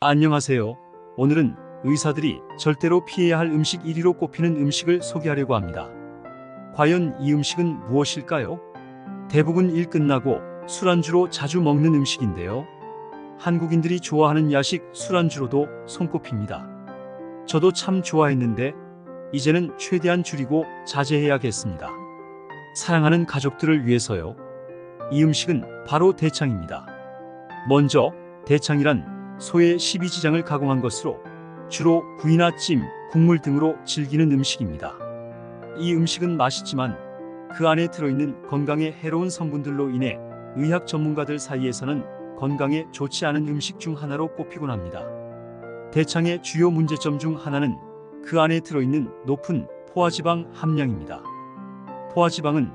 안녕하세요. 오늘은 의사들이 절대로 피해야 할 음식 1위로 꼽히는 음식을 소개하려고 합니다. 과연 이 음식은 무엇일까요? 대부분 일 끝나고 술안주로 자주 먹는 음식인데요. 한국인들이 좋아하는 야식 술안주로도 손꼽힙니다. 저도 참 좋아했는데 이제는 최대한 줄이고 자제해야겠습니다. 사랑하는 가족들을 위해서요. 이 음식은 바로 대창입니다. 먼저 대창이란 소의 12지장을 가공한 것으로 주로 구이나 찜, 국물 등으로 즐기는 음식입니다. 이 음식은 맛있지만 그 안에 들어있는 건강에 해로운 성분들로 인해 의학 전문가들 사이에서는 건강에 좋지 않은 음식 중 하나로 꼽히곤 합니다. 대창의 주요 문제점 중 하나는 그 안에 들어있는 높은 포화지방 함량입니다. 포화지방은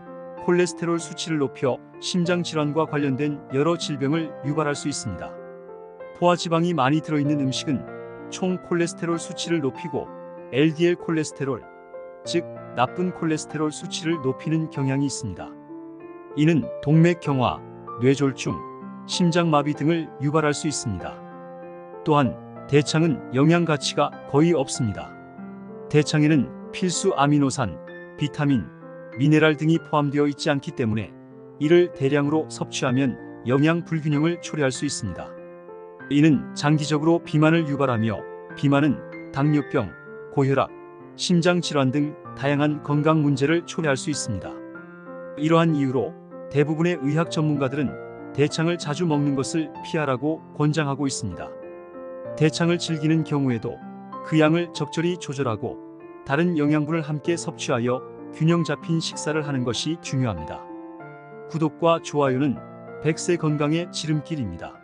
콜레스테롤 수치를 높여 심장 질환과 관련된 여러 질병을 유발할 수 있습니다. 포화지방이 많이 들어있는 음식은 총 콜레스테롤 수치를 높이고 LDL 콜레스테롤, 즉 나쁜 콜레스테롤 수치를 높이는 경향이 있습니다. 이는 동맥경화, 뇌졸중, 심장마비 등을 유발할 수 있습니다. 또한 대창은 영양 가치가 거의 없습니다. 대창에는 필수 아미노산, 비타민, 미네랄 등이 포함되어 있지 않기 때문에 이를 대량으로 섭취하면 영양 불균형을 초래할 수 있습니다. 이는 장기적으로 비만을 유발하며 비만은 당뇨병, 고혈압, 심장 질환 등 다양한 건강 문제를 초래할 수 있습니다. 이러한 이유로 대부분의 의학 전문가들은 대창을 자주 먹는 것을 피하라고 권장하고 있습니다. 대창을 즐기는 경우에도 그 양을 적절히 조절하고 다른 영양분을 함께 섭취하여 균형 잡힌 식사를 하는 것이 중요합니다. 구독과 좋아요는 백세 건강의 지름길입니다.